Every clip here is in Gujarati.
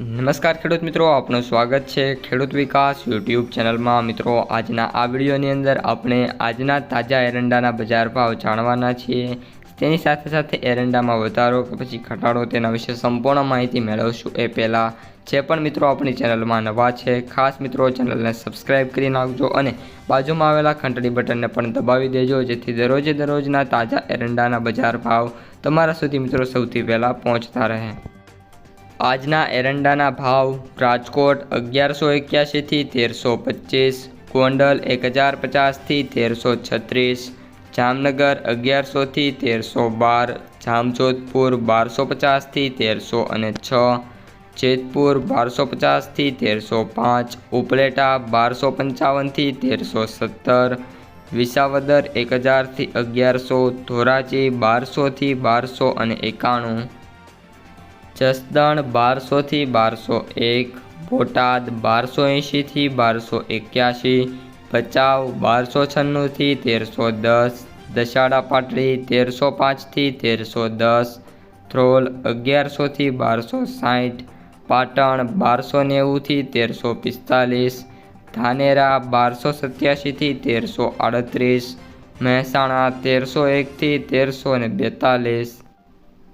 નમસ્કાર ખેડૂત મિત્રો, આપનું સ્વાગત છે ખેડૂત વિકાસ યુટ્યુબ ચેનલમાં. મિત્રો, આજના આ વિડીયોની અંદર આપણે આજના તાજા એરંડાના બજાર ભાવ જાણવાના છીએ. તેની સાથે સાથે એરંડામાં વધારો કે પછી ઘટાડો તેના વિશે સંપૂર્ણ માહિતી મેળવશું એ પહેલાં. જે પણ મિત્રો આપણી ચેનલમાં નવા છે, ખાસ મિત્રો ચેનલને સબસ્ક્રાઈબ કરી નાખજો અને બાજુમાં આવેલા ઘંટડી બટનને પણ દબાવી દેજો, જેથી દરરોજે દરરોજના તાજા એરંડાના બજાર ભાવ તમારા સુધી મિત્રો સૌથી પહેલાં પહોંચતા રહે. આજના એરંડાના ભાવ રાજકોટ અગિયારસો એક્યાસીથી તેરસો પચીસ, ગોંડલ એક હજાર પચાસથી તેરસો છત્રીસ, જામનગર અગિયારસોથી તેરસો બાર, જામજોધપુર બારસો પચાસથી તેરસો અને છ, જેતપુર બારસો પચાસથી તેરસો પાંચ, ઉપલેટા બારસો પંચાવનથી તેરસો સત્તર, વિસાવદર એક હજારથી અગિયારસો, ધોરાજી બારસોથી બારસો અને એકાણું જસદણ બારસોથી બારસો એક, બોટાદ બારસો એંશીથી બારસો એક્યાસી ભચાઉ બારસો છન્નુંથી તેરસો દસ, દશાડા પાટડી તેરસો પાંચથી તેરસો દસ, ધ્રોલ અગિયારસોથી બારસો સાઠ, પાટણ બારસો નેવુંથી તેરસો પિસ્તાલીસ, ધાનેરા બારસો સત્યાસીથી તેરસો આડત્રીસ, મહેસાણા તેરસો એકથી તેરસો ને બેતાલીસ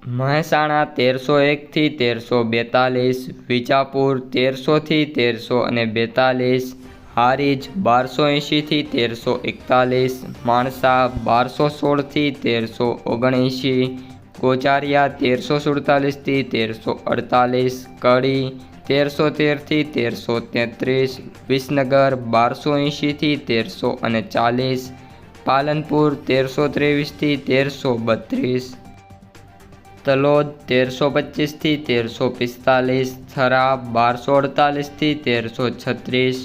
મહેસાણા તેરસો એકથી તેરસો બેતાલીસ, વિજાપુર તેરસોથી તેરસો અને બેતાલીસ, હારીજ બારસો એંશીથી તેરસો એકતાલીસ, માણસા બારસો સોળથી તેરસો ઓગણએંશી, કોચારિયા તેરસો સુડતાલીસથી તેરસો અડતાલીસ, કડી તેરસો તેરથી તેરસો તેત્રીસ, વિસનગર બારસો એંશીથી તેરસો અને ચાલીસ, પાલનપુર તેરસો ત્રેવીસથી તેરસો બત્રીસ તલોદ તેરસો પચીસથી તેરસો પિસ્તાલીસ, થરા બારસો અડતાલીસથી તેરસો છત્રીસ,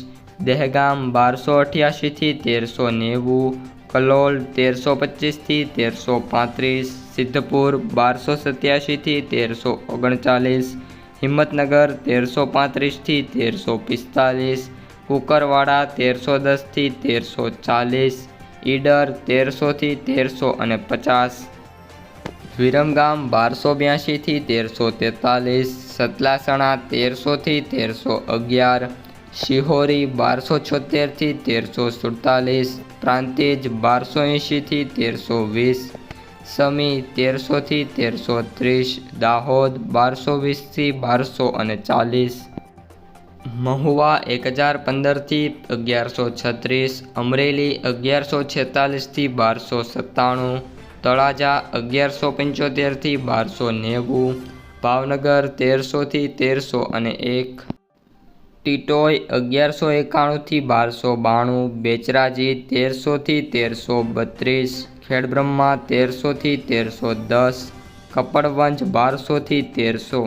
દહેગામ બારસો અઠ્યાસીથી તેરસો નેવું, કલોલ તેરસો પચીસથી તેરસો પાંત્રીસ, સિદ્ધપુર બારસો સત્યાસીથી તેરસો ઓગણચાલીસ, હિંમતનગર તેરસો પાંત્રીસથી તેરસો પિસ્તાલીસ, કુકરવાડા તેરસો દસથી તેરસો ચાલીસ, ઈડર તેરસોથી તેરસો અને પચાસ વિરમગામ બારસો બ્યાસીથી તેરસો તેતાલીસ, સતલાસણા તેરસોથી તેરસો અગિયાર, શિહોરી બારસો છોતેરથી તેરસો સુડતાલીસ, પ્રાંતિજ બારસો એંશીથી તેરસો વીસ, સમી તેરસોથી તેરસો ત્રીસ, દાહોદ બારસો વીસથી બારસો અને ચાલીસ, મહુવા એક હજાર પંદરથી અગિયારસો છત્રીસ, અમરેલી અગિયારસો છેતાલીસથી બારસો સત્તાણું તળાજા અગિયારસો પંચોતેરથી બારસો નેવું, ભાવનગર તેરસોથી તેરસો અને એક, ટીટોય અગિયારસો એકાણુંથી બારસો બાણું, બેચરાજી તેરસોથી તેરસો બત્રીસ, ખેડબ્રહ્મા તેરસોથી તેરસો દસ, કપડવંજ બારસોથી તેરસો.